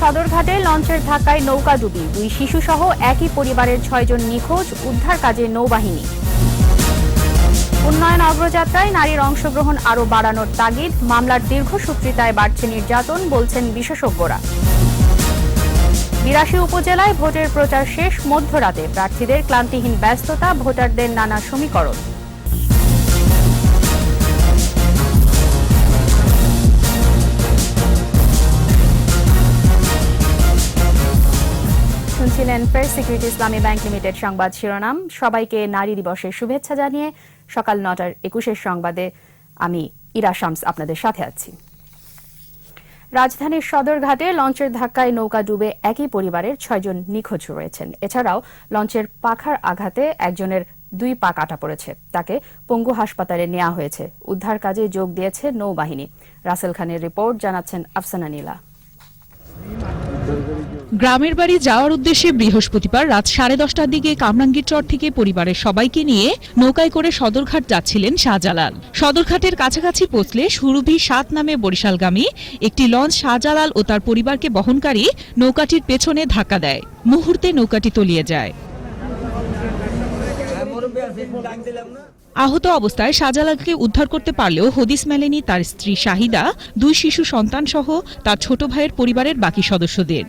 সদরঘাটে লঞ্চের ধাক্কায় নৌকা ডুবি। দুই শিশুসহ একই পরিবারের ছয়জন নিখোঁজ, উদ্ধার কাজে নৌবাহিনী। উন্নয়ন অগ্রযাত্রায় নারীর অংশগ্রহণ আরও বাড়ানোর তাগিদ, মামলার দীর্ঘসূত্রিতায় বাড়ছে নির্যাতন, বলছেন বিশেষজ্ঞরা। বিরাশি উপজেলায় ভোটের প্রচার শেষ, মধ্যরাতে প্রার্থীদের ক্লান্তিহীন ব্যস্ততা, ভোটারদের নানা সমীকরণ। শুনছিলেন First Security Islami Bank Limited সংবাদ শিরোনাম। সবাইকে নারী দিবসের শুভেচ্ছা জানিয়ে সকাল নটার একুশের সংবাদে আমি ইরা শামস আপনাদের সাথে আছি। রাজধানীর সদরঘাটে লঞ্চের ধাক্কায় নৌকা ডুবে একই পরিবারের ছয়জন নিখোঁজ রয়েছেন। এছাড়াও লঞ্চের পাখার আঘাতে একজনের দুই পা কাটা পড়েছে। তাকে পঙ্গু হাসপাতালে নেওয়া হয়েছে। উদ্ধার কাজে যোগ দিয়েছে নৌবাহিনী। রাসেল খানের রিপোর্ট জানাচ্ছেন আফসানা নীলা। গ্রামের বাড়ি যাওয়ার উদ্দেশ্যে বৃহস্পতিবার রাত সাড়ে দশটার দিকে কামরাঙ্গীর চর থেকে পরিবারের সবাইকে নিয়ে নৌকায় করে সদরঘাট যাচ্ছিলেন শাহজালাল। সদরঘাটের কাছাকাছি পৌঁছলে সুরভি সাত নামে বরিশালগামী একটি লঞ্চ শাহজালাল ও তার পরিবারকে বহনকারী নৌকাটির পেছনে ধাক্কা দেয়। মুহূর্তে নৌকাটি তলিয়ে যায়। আহত অবস্থায় শাহজালালকে উদ্ধার করতে পারলেও হদিস মেলেনি তার স্ত্রী শাহিদা, দুই শিশু সন্তান সহ তার ছোট ভাইয়ের পরিবারের বাকি সদস্যদের।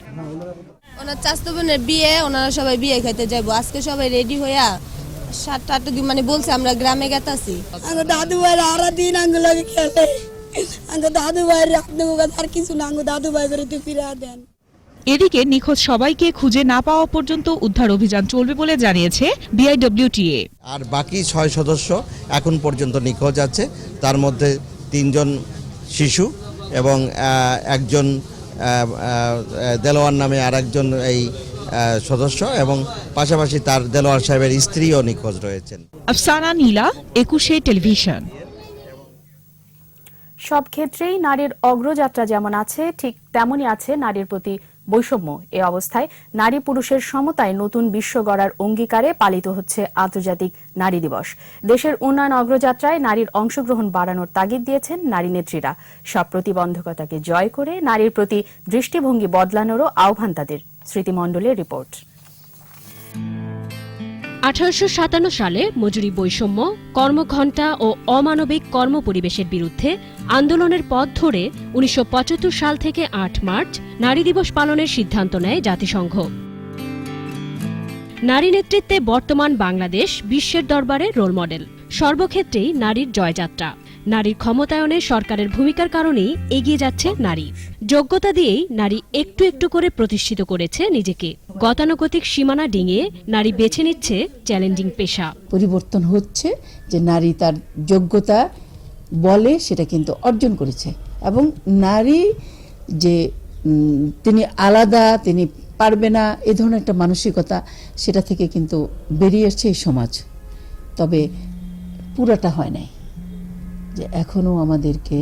ওনার চাস্তো বোনের বিয়ে ওনারা সবাই বিয়ে খাইতে যাব আজকে সবাই রেডি হইয়া সাতটা আটটা মানে বলছে আমরা গ্রামে গেতাছি। আঙ্গ দাদু ভাই আরা দিন আঙ্গ লগে খেলে। আঙ্গ দাদু ভাই আপনাকে কথা আর কিছু না আঙ্গ দাদু ভাই করে তুই ফিরা দেন। এদিকে নিখোঁজ সবাইকে খুঁজে না পাওয়া পর্যন্ত উদ্ধার অভিযান চলবে বলে জানিয়েছে বিআইডব্লিউটিএ আর বাকি ছয় সদস্য এখন পর্যন্ত নিখোঁজ আছে। তার মধ্যে তিনজন শিশু এবং একজন দেলোয়ার নামে আরেকজন এই সদস্য এবং পাশাপাশি তার দেলোয়ার সাহেবের স্ত্রীও নিখোঁজ রয়েছেন। আফসানা নীলা একুশে টেলিভিশন। সব ক্ষেত্রেই নারীর অগ্রযাত্রা যেমন আছে ঠিক তেমনই আছে নারীর প্রতি বৈষম্য এ অবস্থায় নারী পুরুষের সমতায় নতুন বিশ্ব গড়ার অঙ্গীকারে পালিত হচ্ছে আন্তর্জাতিক নারী দিবস। দেশের উন্নয়ন অগ্রযাত্রায় নারীর অংশগ্রহণ বাড়ানোর তাগিদ দিয়েছেন নারী নেত্রীরা। সব প্রতিবন্ধকতাকে জয় করে নারীর প্রতি দৃষ্টিভঙ্গি বদলানোরও আহ্বান তাদের। স্মৃতিমণ্ডলের রিপোর্ট। আঠারোশো সাতান্ন সালে মজুরি বৈষম্য, কর্মঘণ্টা ও অমানবিক কর্মপরিবেশের বিরুদ্ধে আন্দোলনের পথ ধরে উনিশশো পঁচাত্তর সাল থেকে আট মার্চ নারী দিবস পালনের সিদ্ধান্ত নেয় জাতিসংঘ। নারী নেতৃত্বে বর্তমান বাংলাদেশ বিশ্বের দরবারে রোল মডেল। সর্বক্ষেত্রেই নারীর জয়যাত্রা। নারীর ক্ষমতায়নে সরকারের ভূমিকার কারণেই এগিয়ে যাচ্ছে নারী। যোগ্যতা দিয়েই নারী একটু একটু করে প্রতিষ্ঠিত করেছে নিজেকে। গতানুগতিক সীমানা ডিঙিয়ে নারী বেছে নিচ্ছে চ্যালেঞ্জিং পেশা। পরিবর্তন হচ্ছে যে নারী তার যোগ্যতা বলে সেটা কিন্তু অর্জন করেছে এবং নারী যে তিনি আলাদা, তিনি পারবে না, এ ধরনের একটা মানসিকতা সেটা থেকে কিন্তু বেরিয়ে এসছে এই সমাজ। তবে পুরাটা হয় নাই। যে এখনও আমাদেরকে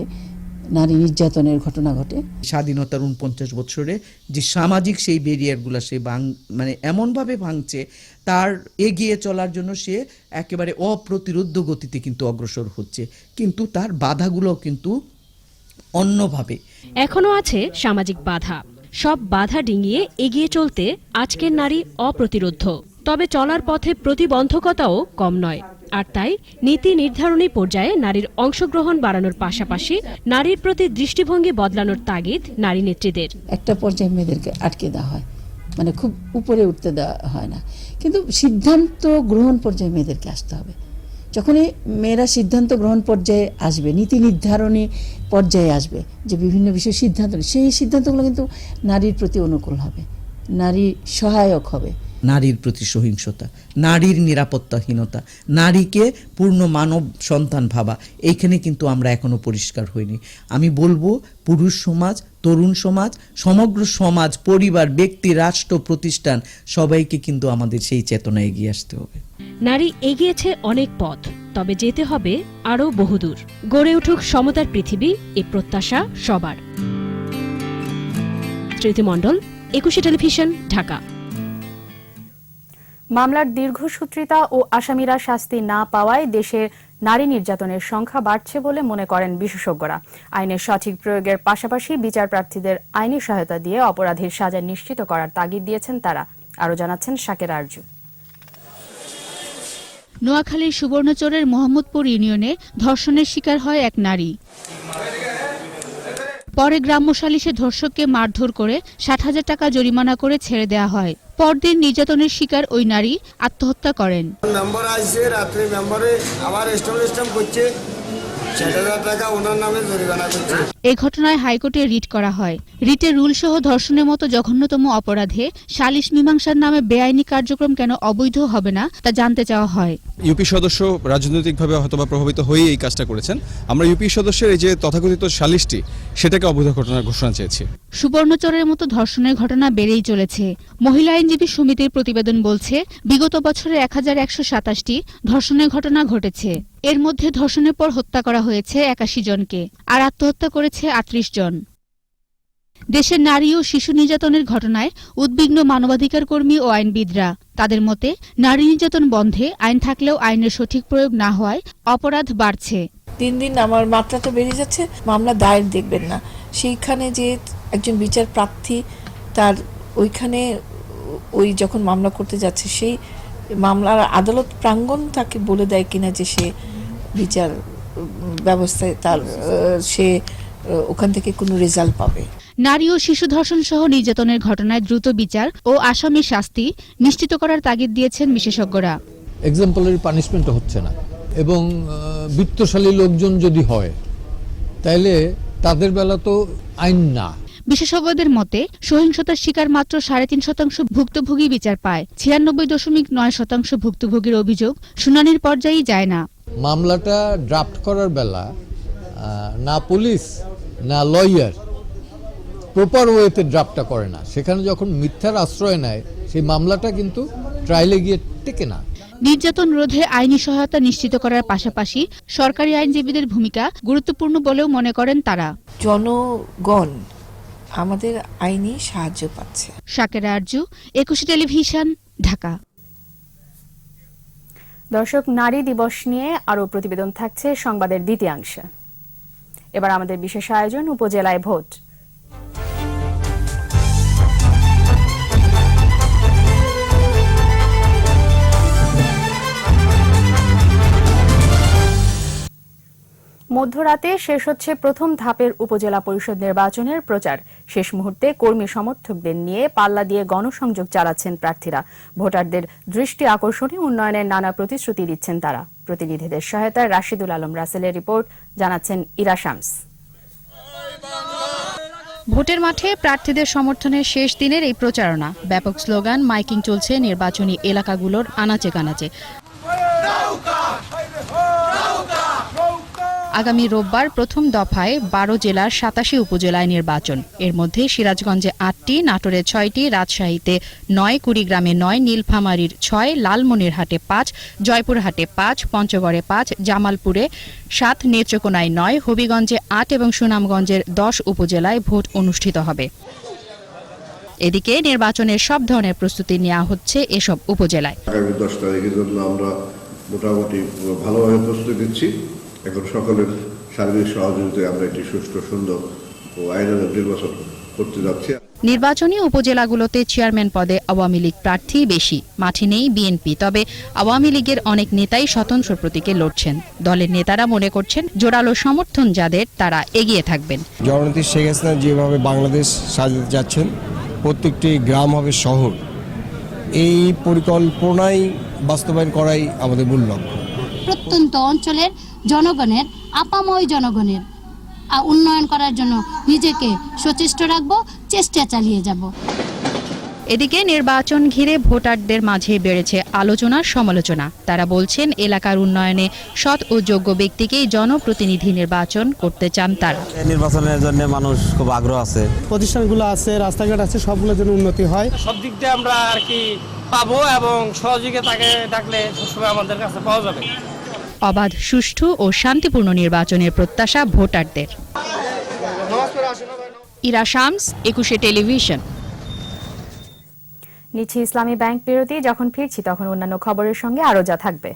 নারী নির্যাতনের ঘটনা ঘটে। স্বাধীনতার উনপঞ্চাশ বছরে যে সামাজিক সেই ব্যারিয়ারগুলো সে ভাঙ মানে এমনভাবে ভাঙছে তার এগিয়ে চলার জন্য সে একেবারে অপ্রতিরোধ্য গতিতে কিন্তু অগ্রসর হচ্ছে। কিন্তু তার বাধাগুলো কিন্তু অন্যভাবে। এখনও আছে সামাজিক বাধা। সব বাধা ডিঙিয়ে এগিয়ে চলতে আজকের নারী অপ্রতিরোধ্য। তবে চলার পথে প্রতিবন্ধকতাও কম নয়। আর তাই নীতি নির্ধারণী পর্যায়ে নারীর অংশগ্রহণ বাড়ানোর পাশাপাশি নারীর প্রতি দৃষ্টিভঙ্গি বদলানোর তাগিদ নারী নেত্রীদের। একটা পর্যায়ে মেয়েদেরকে আটকে দেওয়া হয় মানে খুব উপরে উঠতে দেওয়া হয় না। কিন্তু সিদ্ধান্ত গ্রহণ পর্যায়ে মেয়েদেরকে আসতে হবে। যখনই মেয়েরা সিদ্ধান্ত গ্রহণ পর্যায়ে আসবে, নীতি নির্ধারণী পর্যায়ে আসবে, যে বিভিন্ন বিষয়ে সিদ্ধান্ত, সেই সিদ্ধান্তগুলো কিন্তু নারীর প্রতি অনুকূল হবে, নারী সহায়ক হবে। নারীর প্রতি সহিংসতা, নারীর নিরাপত্তাহীনতা, নারীকে পূর্ণ মানব সন্তান ভাবা, এইখানে কিন্তু আমরা এখনও পরিষ্কার হইনি। আমি বলব, পুরুষ সমাজ, তরুণ সমাজ, সমগ্র সমাজ, পরিবার, ব্যক্তি, রাষ্ট্র, প্রতিষ্ঠান, সবাইকে কিন্তু আমাদের সেই চেতনা এগিয়ে আসতে হবে। নারী এগিয়েছে অনেক পথ, তবে যেতে হবে আরও বহুদূর। গড়ে উঠুক সমতার পৃথিবী, এ প্রত্যাশা সবার। স্মৃতিমণ্ডল একুশে টেলিভিশন, ঢাকা। মামলার দীর্ঘসূত্রিতা ও আসামিরা শাস্তি না পাওয়ায় দেশের নারী নির্যাতনের সংখ্যা বাড়ছে বলে মনে করেন বিশেষজ্ঞরা। আইনের সঠিক প্রয়োগের পাশাপাশি বিচার প্রার্থীদের আইনি সহায়তা দিয়ে অপরাধীর সাজা নিশ্চিত করার তাগিদ দিয়েছেন তারা। আরও জানাচ্ছেন শাকের আরজু। নোয়াখালীর সুবর্ণচরের মোহাম্মদপুর ইউনিয়নে ধর্ষণের শিকার হয় এক নারী। পরে গ্রাম্য সালিশে ধর্ষককে মারধর করে ষাট হাজার টাকা জরিমানা করে ছেড়ে দেওয়া হয়। পরদিন নির্যাতনের শিকার ওই নারী আত্মহত্যা করেন। মেম্বার আসছে, রাত্রে মেম্বারে আবার স্টম স্টম করছে। এ ঘটনায় হাইকোর্টে রিট করা হয়। রিটে রুলসহ ধর্ষণের মতো জঘন্যতম অপরাধে সালিশ মীমাংসার নামে বেআইনি কার্যক্রম কেন অবৈধ হবে না তা জানতে চাওয়া হয়। ইউপি সদস্য রাজনৈতিকভাবে হয়তোবা প্রভাবিত হয়েই এই কাজটা করেছেন। আমরা ইউপি সদস্যের এই যে তথাকথিত সালিশটি সেটাকে অবৈধ ঘটনার ঘোষণা চেয়েছি। সুবর্ণচরের মতো ধর্ষণের ঘটনা বেড়েই চলেছে। মহিলা আইনজীবী সমিতির প্রতিবেদন বলছে বিগত বছরে এক হাজার একশো সাতাশটি ধর্ষণের ঘটনা ঘটেছে। এর মধ্যে ধর্ষণের পর হত্যা করা হয়েছে একাশি জনকে, আর আত্মহত্যা করেছে আটত্রিশ জন। দেশের নারী ও শিশু নির্যাতনের ঘটনায় উদ্বিগ্ন মানবাধিকার কর্মী ও আইনবিদরা। তাদের মতে, নারী নির্যাতন বন্ধে আইন থাকলেও আইনের সঠিক প্রয়োগ না হওয়ায় অপরাধ বাড়ছে। দিন দিন আমার মাত্রাটা বেড়ে যাচ্ছে, মামলা দায়ের দেখবেন না। সেইখানে যে একজন বিচার প্রার্থী, তার ওইখানে ওই যখন মামলা করতে যাচ্ছে, সেই মামলার আদালত প্রাঙ্গণ তাকে বলে দেয় কিনা যে সে বিচার ব্যবস্থায় তার সে ওখান থেকে কোনো রেজাল্ট পাবে। নারী ও শিশু ধর্ষণ সহ নির্যাতনের ঘটনায় দ্রুত বিচার ও আসামির শাস্তি নিশ্চিত করার তাগিদ দিয়েছেন বিশেষজ্ঞরা। এক্সাম্পলারি পানিশমেন্ট হচ্ছে না। এবং বিত্তশালী লোকজন যদি হয় তাইলে তাদের বেলা তো আইন না। বিশেষজ্ঞদের মতে সহিংসতার শিকার মাত্র সাড়ে তিন শতাংশ ভুক্তভোগী বিচার পায়। ছিয়ানব্বই দশমিক নয় শতাংশ ভুক্তভোগীর অভিযোগ শুনানির পর্যায়েই যায় না। মামলাটা ড্রাফট করার বেলা না পুলিশ না লয়ার প্রপার ওয়েতে ড্রাফটটা করে না। সেখানে যখন মিথ্যার আশ্রয় নেয় সেই মামলাটা কিন্তু ট্রায়ালে গিয়ে টেকে না। নির্যাতন রোধে আইনি সহায়তা নিশ্চিত করার পাশাপাশি সরকারি আইনজীবীদের ভূমিকা গুরুত্বপূর্ণ বলেও মনে করেন তারা। জনগণ আমাদের আইনি সাহায্য পাচ্ছে। শাকেরা আরজু একুশে টেলিভিশন ঢাকা। দর্শক নারী দিবস নিয়ে আরও প্রতিবেদন থাকছে সংবাদের দ্বিতীয়াংশে। এবার আমাদের বিশেষ আয়োজন উপজেলায় ভোট। মধ্যরাতে শেষ হচ্ছে প্রথম ধাপের উপজেলা পরিষদ নির্বাচনের প্রচার। শেষ মুহূর্তে কর্মী সমর্থকদের নিয়ে পাল্লা দিয়ে গণসংযোগ চালাচ্ছেন প্রার্থীরা। ভোটারদের দৃষ্টি আকর্ষণে উন্নয়নের নানা প্রতিশ্রুতি দিচ্ছেন তারা। প্রতিনিধিদের সহায়তায় রাশিদুল আলম রাসেলের রিপোর্ট, জানাচ্ছেন ইরা শামস। ভোটের মাঠে প্রার্থীদের সমর্থনের শেষ দিনের এই প্রচারণা। ব্যাপক স্লোগান, মাইকিং চলছে নির্বাচনী এলাকাগুলোর আনাচে কানাচে আগামী রোববার প্রথম দফায় বারো জেলার সাতাশি উপজেলায় নির্বাচন। এর মধ্যে সিরাজগঞ্জে আটটি, নাটোরে ছয়টি, রাজশাহীতে নয়, কুড়িগ্রামে নয়, নীলফামারীর ছয়, লালমনিরহাটে পাঁচ, জয়পুরহাটে পাঁচ, পঞ্চগড়ে পাঁচ, জামালপুরে সাত, নেত্রকোনায় নয়, হবিগঞ্জে আট এবং সুনামগঞ্জের দশ উপজেলায় ভোট অনুষ্ঠিত হবে। এদিকে নির্বাচনের সব ধরনের প্রস্তুতি নেওয়া হচ্ছে এসব উপজেলায়। আগামী দশ তারিখের জন্য আমরা মোটামুটি ভালোভাবে প্রস্তুতি দিচ্ছি এখন সকলের সার্বিক সহযোগিতায় আমরা একটি সুষ্ঠু সুন্দর ও আইনানুগ নির্বাচন করতে যাচ্ছি। নির্বাচনী উপজেলাগুলোতে চেয়ারম্যান পদে আওয়ামী লীগ প্রার্থী বেশি মাঠে নেই বিএনপি তবে আওয়ামী লীগের অনেক নেতাই স্বতন্ত্র প্রতীকে লড়ছেন। দলের নেতারা মনে করছেন জোরালো সমর্থন যাদের তারা এগিয়ে থাকবেন। জননেত্রী শেখ হাসিনা যেভাবে বাংলাদেশ সাজাতে যাচ্ছেন প্রত্যেকটি গ্রাম হবে শহর। এই পরিকল্পনাই বাস্তবায়ন করাই আমাদের মূল লক্ষ্য। প্রত্যন্ত অঞ্চলের জনগণের আপাময় জনগণের। আ, উন্নয়ন করার জন্য নিজেকে সচেষ্ট রাখব চেষ্টা চালিয়ে যাব। এদিকে নির্বাচন ঘিরে ভোটারদের মাঝে বেড়েছে আলোচনা সমালোচনা। তারা বলছেন এলাকার উন্নয়নে সৎ ও যোগ্য ব্যক্তিকেই জনপ্রতিনিধি নির্বাচন করতে চান তারা। নির্বাচনের জন্য মানুষ খুব আগ্রহ আছে। প্রতিষ্ঠানগুলো আছে রাস্তাঘাট আছে সবগুলো জন্য উন্নতি হয়। সব দিক দিয়ে আমরা আর কি পাবো এবং সহযোগিতাকে ডাকলে সবসময় আমাদের কাছে পাওয়া যাবে। অবাধ, সুষ্ঠু ও শান্তিপূর্ণ নির্বাচনের প্রত্যাশা ভোটারদের। ইরা শামস, একুশে টেলিভিশন। নিচ্ছি ইসলামী ব্যাংক বিরতি, যখন ফিরছি তখন অন্যান্য খবরের সঙ্গে আরও যা থাকবে।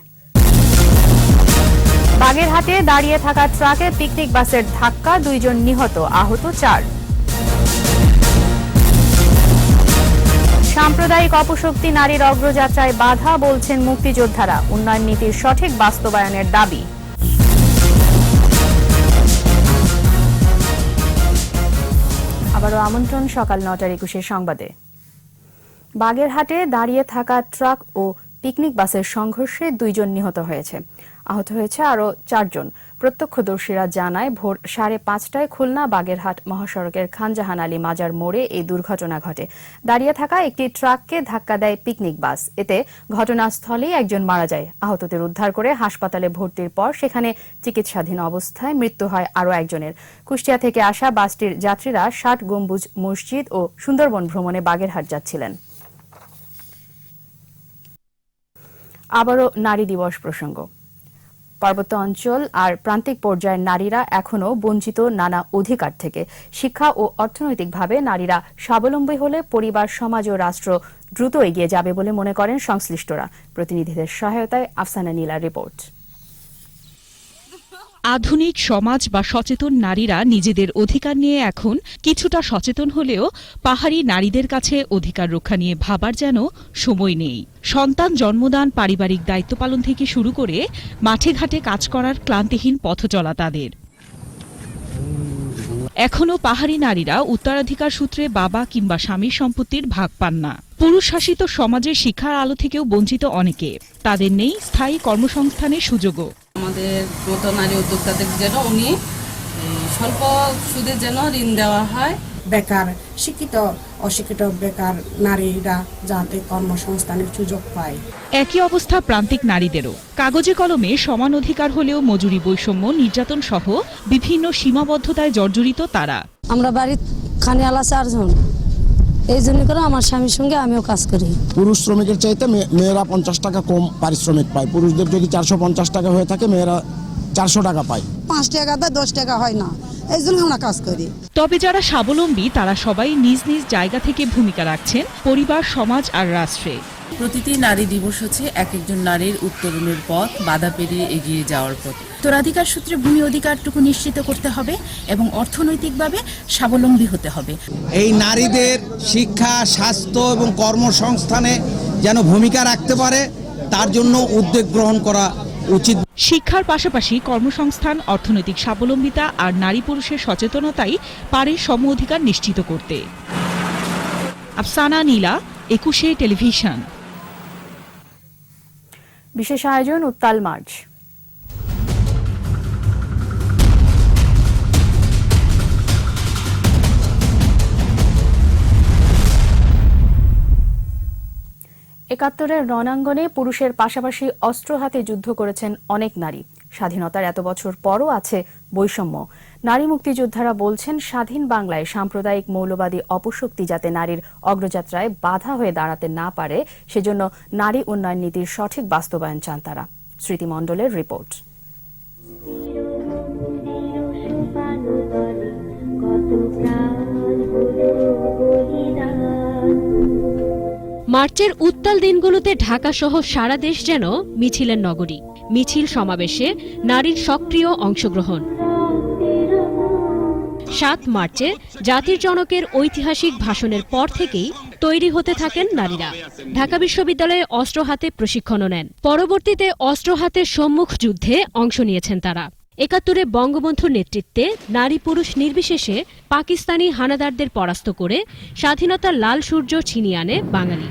বাগেরহাটে দাঁড়িয়ে থাকা ট্রাকে পিকনিক বাসের ধাক্কা, দুইজন নিহত, আহত চার। সাম্প্রদায়িক অপশক্তি নারীর অগ্রযাত্রায় বাধা বলছেন মুক্তিযোদ্ধারা। উন্নয়ন নীতির সঠিক বাস্তবায়নের দাবি। আবারও আমন্ত্রণ সকাল নটার একুশের সংবাদে। বাগেরহাটে দাঁড়িয়ে থাকা ট্রাক ও পিকনিক বাসের সংঘর্ষে দুইজন নিহত হয়েছে। আহত হয়েছে আরও চারজন। প্রত্যক্ষদর্শীরা জানায়, ভোর সাড়ে পাঁচটায় খুলনা বাগেরহাট মহাসড়কের খানজাহান আলী মাজার মোড়ে এই দুর্ঘটনা ঘটে। দাঁড়িয়ে থাকা একটি ট্রাককে ধাক্কা দেয় পিকনিক বাস। এতে ঘটনাস্থলেই একজন মারা যায়। আহতদের উদ্ধার করে হাসপাতালে ভর্তির পর সেখানে চিকিৎসাধীন অবস্থায় মৃত্যু হয় আরও একজনের। কুষ্টিয়া থেকে আসা বাসটির যাত্রীরা ষাট গম্বুজ মসজিদ ও সুন্দরবন ভ্রমণে বাগেরহাট যাচ্ছিলেন। আবারও নারী দিবস প্রসঙ্গ। পার্বত্য অঞ্চল আর প্রান্তিক পর্যায়ের নারীরা এখনও বঞ্চিত নানা অধিকার থেকে। শিক্ষা ও অর্থনৈতিকভাবে নারীরা স্বাবলম্বী হলে পরিবার, সমাজ ও রাষ্ট্র দ্রুত এগিয়ে যাবে বলে মনে করেন সংশ্লিষ্টরা। প্রতিনিধিদের সহায়তায় আফসানা নীলার রিপোর্ট। আধুনিক সমাজ বা সচেতন নারীরা নিজেদের অধিকার নিয়ে এখন কিছুটা সচেতন হলেও পাহাড়ি নারীদের কাছে অধিকার রক্ষা নিয়ে ভাবার যেন সময় নেই। সন্তান জন্মদান পারিবারিক দায়িত্ব পালন থেকে শুরু করে মাঠে ঘাটে কাজ করার ক্লান্তিহীন পথ চলা তাদের। এখনও পাহাড়ি নারীরা উত্তরাধিকার সূত্রে বাবা কিংবা স্বামীর সম্পত্তির ভাগ পান না। পুরুষ শাসিত সমাজের শিক্ষার আলো থেকেও বঞ্চিত অনেকে। তাদের নেই স্থায়ী কর্মসংস্থানের সুযোগও। আমাদের মতো নারী উদ্যোক্তাদের যেন উনি স্বল্প সুদে যেন ঋণ দেওয়া হয়। বেকার শিক্ষিত অশিক্ষিত বেকার নারীরা যাতে কর্মসংস্থানের সুযোগ পায়। একই অবস্থা প্রান্তিক নারীদেরও। কাগজে কলমে সমান অধিকার হলেও মজুরি বৈষম্য নির্যাতন সহ বিভিন্ন সীমাবদ্ধতায় জর্জরিত তারা। আমরা বাড়ির খানে খানিয়ালা চারজন। এই জন্য করে আমার স্বামীর সঙ্গে আমিও কাজ করি। পুরুষ শ্রমিকের চাইতে মেয়েরা পঞ্চাশ টাকা কম পারিশ্রমিক পায়। পুরুষদের যদি চারশো পঞ্চাশ টাকা হয়ে থাকে মেয়েরা চারশো টাকা পায়। পাঁচ টাকা বা দশ টাকা হয় না। এই জন্য আমরা কাজ করি। তবে যারা স্বাবলম্বী তারা সবাই নিজ নিজ জায়গা থেকে ভূমিকা রাখছেন পরিবার সমাজ আর রাষ্ট্রে। প্রতিটি নারী দিবস হচ্ছে এক একজন নারীর উত্তরণের পথ বাধা পেরিয়ে এগিয়ে যাওয়ার পথ। উত্তরাধিকার সূত্রে ভূমি অধিকারটুকু নিশ্চিত করতে হবে এবং অর্থনৈতিকভাবে স্বাবলম্বী হতে হবে। এই নারীদের শিক্ষা স্বাস্থ্য এবং কর্মসংস্থানে যেন ভূমিকা রাখতে পারে তার জন্য উদ্যোগ গ্রহণ করা উচিত। শিক্ষার পাশাপাশি কর্মসংস্থান অর্থনৈতিক স্বাবলম্বিতা আর নারী পুরুষের সচেতনতাই পারে সম অধিকার নিশ্চিত করতে। আফসানা নীলা একুশে টেলিভিশন। বিশেষ আয়োজন উত্তাল মার্চ। একাত্তরের রণাঙ্গনে পুরুষের পাশাপাশি অস্ত্র হাতে যুদ্ধ করেছেন অনেক নারী। স্বাধীনতার এত বছর পরও আছে বৈষম্য। নারী মুক্তিযোদ্ধারা বলছেন, স্বাধীন বাংলায় সাম্প্রদায়িক মৌলবাদী অপশক্তি যাতে নারীর অগ্রযাত্রায় বাধা হয়ে দাঁড়াতে না পারে, সেজন্য নারী উন্নয়ন নীতির সঠিক বাস্তবায়ন চান তারা। স্মৃতিমণ্ডলের রিপোর্ট। মার্চের উত্তাল দিনগুলোতে ঢাকা সহ সারা দেশ যেন মিছিলের নগরী। মিছিল সমাবেশে নারীর সক্রিয় অংশগ্রহণ। সাত মার্চে জাতির জনকের ঐতিহাসিক ভাষণের পর থেকেই তৈরি হতে থাকেন নারীরা। ঢাকা বিশ্ববিদ্যালয়ে অস্ত্র হাতে প্রশিক্ষণও নেন। পরবর্তীতে অস্ত্র হাতে সম্মুখ যুদ্ধে অংশ নিয়েছেন তারা। একাত্তরে বঙ্গবন্ধুর নেতৃত্বে নারী পুরুষ নির্বিশেষে পাকিস্তানি হানাদারদের পরাস্ত করে স্বাধীনতার লাল সূর্য ছিনিয়ে আনে বাঙালি।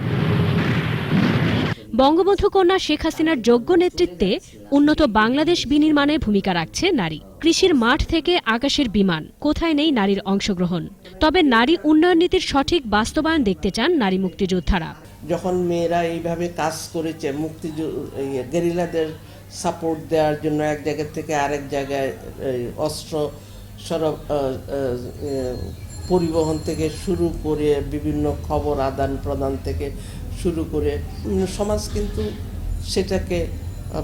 বঙ্গবন্ধু কন্যা শেখ হাসিনার যোগ্য নেতৃত্বে উন্নত বাংলাদেশ বিনির্মাণে ভূমিকা রাখছে নারী। কৃষির মাঠ থেকে আকাশের বিমান। কোথায় নেই নারীর অংশগ্রহণ। তবে নারী উন্নয়ন নীতির সঠিক বাস্তবায়ন দেখতে চান নারী মুক্তিযোদ্ধারা। যখন মেয়েরা এইভাবে কাজ করেছে মুক্তি গেরিলাদের সাপোর্ট দেওয়ার জন্য এক জায়গা থেকে আরেক জায়গায় অস্ত্র সরব পরিবহন থেকে শুরু করে বিভিন্ন খবর আদান প্রদান থেকে শুরু করে সমাজ কিন্তু সেটাকে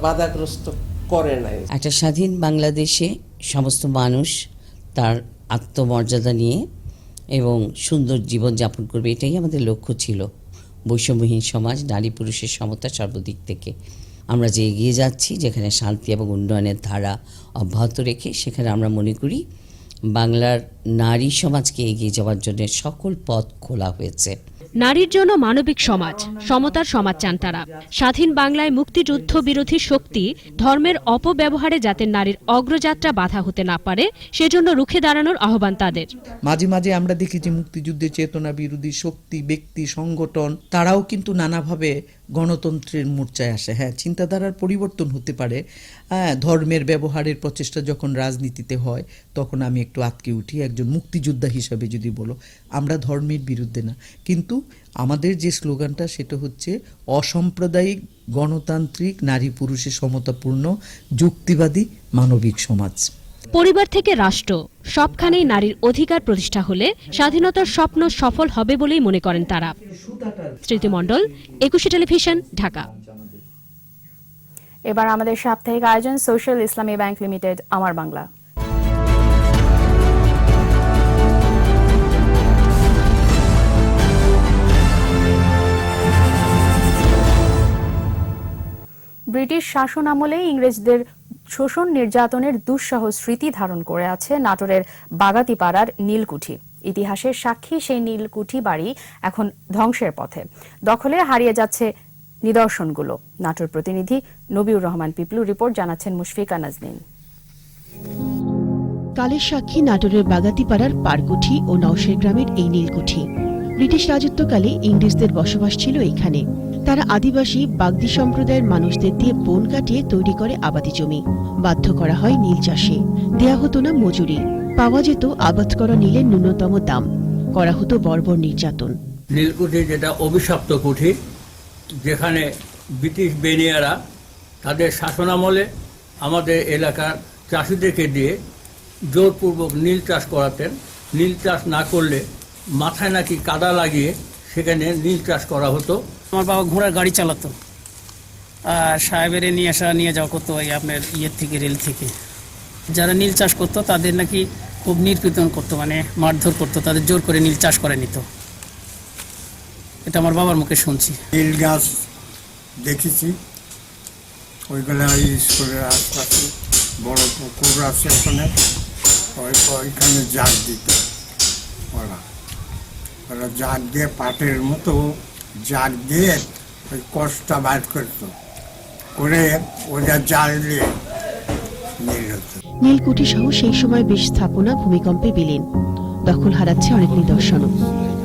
বাধাগ্রস্ত করে নাই। একটা স্বাধীন বাংলাদেশে সমস্ত মানুষ তার আত্মমর্যাদা নিয়ে এবং সুন্দর জীবন যাপন করবে, এটাই আমাদের লক্ষ্য ছিল। বৈষম্যহীন সমাজ, নারী পুরুষের সমতা সর্বদিক থেকে। আমরা যে এগিয়ে যাচ্ছি, যেখানে শান্তি এবং উন্নয়নের ধারা অব্যাহত রেখে, সেখানে আমরা মনে করি বাংলার নারী সমাজকে এগিয়ে যাওয়ার জন্য সকল পথ খোলা হয়েছে। নারীর জন্য মানবিক সমাজ, সমতার সমাজ চান তারা। স্বাধীন বাংলায় মুক্তিযুদ্ধ বিরোধী শক্তি ধর্মের অপব্যবহারে যাতে নারীর অগ্রযাত্রা বাধা হতে না পারে, সেজন্য রুখে দাঁড়ানোর আহ্বান তাদের। মাঝে মাঝে আমরা দেখি যে মুক্তিযুদ্ধের চেতনা বিরোধী শক্তি, ব্যক্তি, সংগঠন, তারাও কিন্তু নানাভাবে গণতন্ত্রের মোর্চায় আসে। হ্যাঁ চিন্তাধারার পরিবর্তন হতে পারে। হ্যাঁ ধর্মের ব্যবহারের প্রচেষ্টা যখন রাজনীতিতে হয়, তখন আমি একটু আটকে উঠি, একজন মুক্তিযোদ্ধা হিসাবে যদি বলো। আমরা ধর্মের বিরুদ্ধে না। কিন্তু আমাদের যে স্লোগানটা সেটা হচ্ছে অসাম্প্রদায়িক গণতান্ত্রিক নারী পুরুষের সমতাপূর্ণ যুক্তিবাদী মানবিক সমাজ। পরিবার থেকে রাষ্ট্র সবখানেই নারীর অধিকার প্রতিষ্ঠা হলে স্বাধীনতার স্বপ্ন সফল হবে বলেই মনে করেন তারা। স্মৃতিমণ্ডল একুশে টেলিভিশন ঢাকা। এবার আমাদের সাপ্তাহিক আয়োজন সোশ্যাল ইসলামী ব্যাংক লিমিটেড আমার বাংলা। ব্রিটিশ শাসন আমলে ইংরেজদের শোষণ নির্যাতনের দুঃসহ স্মৃতি ধারণ করে আছে নাটোরের বাগাতিপাড়ার নীলকুঠি। ইতিহাসের সাক্ষী সেই নীলকুঠি বাড়ি এখন ধ্বংসের পথে। দখলে হারিয়ে যাচ্ছে নিদর্শনগুলো। নাটোর প্রতিনিধি নবিউর রহমান পিপলু রিপোর্ট জানাচ্ছেন মুশফিকা নাজনীন। কালের সাক্ষী নাটোরের বাগাতিপাড়ার পারকুঠি ও নওশের গ্রামের এই নীলকুঠি। ব্রিটিশ রাজত্বকালে ইংরেজদের বসবাস ছিল এখানে। তারা আদিবাসী, বাগদি সম্প্রদায়ের মানুষদের দিয়ে বন কাটিয়ে তৈরি করে আবাদি জমি। বাধ্য করা হয় নীল চাষে। দেয়া হতো না মজুরি। পাওয়া যেত আবাদ করা নীলের ন্যূনতম দাম। করা হতো বর্বর নির্যাতন। নীলকুঠি যেটা অভিশপ্ত কুঠি, যেখানে ব্রিটিশ বেনিয়ারা তাদের শাসনামলে আমাদের এলাকার চাষিদেরকে দিয়ে জোরপূর্বক নীল চাষ করাতেন। নীল চাষ না করলে মাথায় নাকি কাদা লাগিয়ে সেখানে নীল চাষ করা হতো। আমার বাবা ঘোড়ার গাড়ি চালাতো। আর সাহেবেরে নিয়ে আসা, নিয়ে যাওয়া করতো ওই আপনার ইয়ের থেকে, রেল থেকে। যারা নীল চাষ করতো, তাদের নাকি খুব নির্যাতন করতো মানে মারধর করতো, তাদের জোর করে নীল চাষ করে নিত। এটা আমার বাবার মুখে শুনছি। নীল গাছ দেখেছি। ওইগুলো ওই স্কুলের আশপাশে বড় পুকুর আছে ওখানে। ওইখানে জাগ দিত ওরা। ওরা জাগ দিয়ে পাটের মতো জাগ দিয়ে ওই কষ্টটা বার করতো। করে ওরা জাল দিয়ে নীল হতো। নীলকুঠি সহ সেই সময় বেশ স্থাপনা ভূমিকম্পে বিলীন। দখল হারাচ্ছে অনেক নিদর্শনও।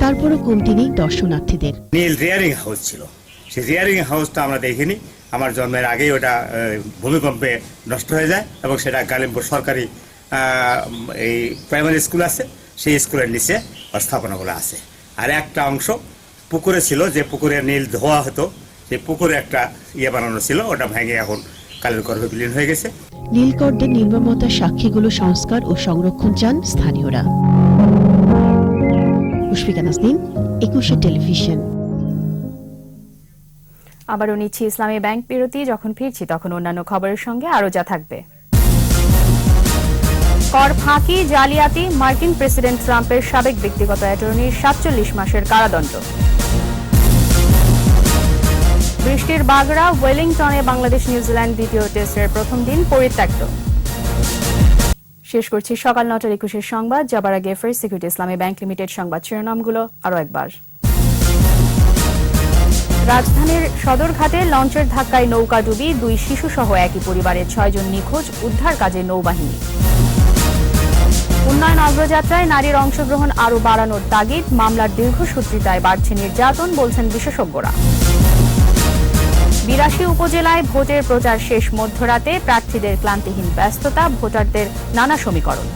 তারপরও কমতি নেই দর্শনার্থীদের। নীল রিয়ারিং হাউস ছিল। সেই রিয়ারিং হাউসটা আমরা দেখিনি। আমার জন্মের আগেই ওটা আহ, ভূমিকম্পে নষ্ট হয়ে যায় এবং সেটা গালিমপুর সরকারি আহ, এই প্রাইমারি স্কুল আছে। সেই স্কুলের নিচে স্থাপনাগুলো আছে। আর একটা অংশ পুকুরে ছিল যে পুকুরে নীল ধোয়া হতো সেই পুকুরে একটা ইয়ে বানানো ছিল ওটা ভেঙে এখন কালের গর্ভে বিলীন হয়ে গেছে। নীলকরদের নির্মমতার সাক্ষীগুলো সংস্কার ও সংরক্ষণ চান স্থানীয়রা। মুশফিকা নাসনিন একুশে টেলিভিশন। আবারও নিচ্ছি ইসলামী ব্যাংক বিরতি যখন ফিরছি তখন অন্যান্য খবরের সঙ্গে আরও যা থাকবে। কর ফাঁকি জালিয়াতি মার্কিন প্রেসিডেন্ট ট্রাম্পের সাবেক ব্যক্তিগত অ্যাটর্নির সাতচল্লিশ মাসের কারাদণ্ড। বৃষ্টির বাগড়া, ওয়েলিংটনে বাংলাদেশ নিউজিল্যান্ড দ্বিতীয় টেস্টের প্রথম দিন পরিত্যক্ত। শেষ করছি সকাল নটার একুশের সংবাদ। যাবার আগে First Security Islami Bank Limited সংবাদ শিরোনামগুলো আরও একবার। রাজধানীর সদরঘাটে লঞ্চের ধাক্কায় নৌকা ডুবি দুই শিশুসহ একই পরিবারের ছয়জন নিখোঁজ, উদ্ধার কাজে নৌবাহিনী। উন্নয়ন অগ্রযাত্রায় নারীর অংশগ্রহণ আরও বাড়ানোর তাগিদ, মামলার দীর্ঘসূত্রিতায় বাড়ছে নির্যাতন, বলছেন বিশেষজ্ঞরা। বিরাশি উপজেলায় ভোটের প্রচার শেষ মধ্যরাতে প্রার্থীদের ক্লান্তিহীন ব্যস্ততা, ভোটারদের নানা সমীকরণ।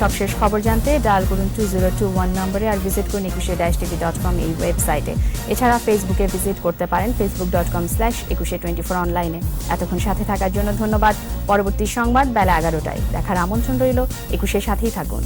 সবশেষ খবর জানতে ডায়াল করুন টু জিরো টু ওয়ান নম্বরে আর ভিজিট করুন একুশে ড্যাশ টিভি ডট কম এই ওয়েবসাইটে। এছাড়া ফেসবুকে ভিজিট করতে পারেন Facebook dot com slash Ekushey twenty four অনলাইনে এতক্ষণ সাথে থাকার জন্য ধন্যবাদ। পরবর্তী সংবাদ বেলা এগারোটায়। দেখার আমন্ত্রণ রইল। একুশের সাথেই থাকুন।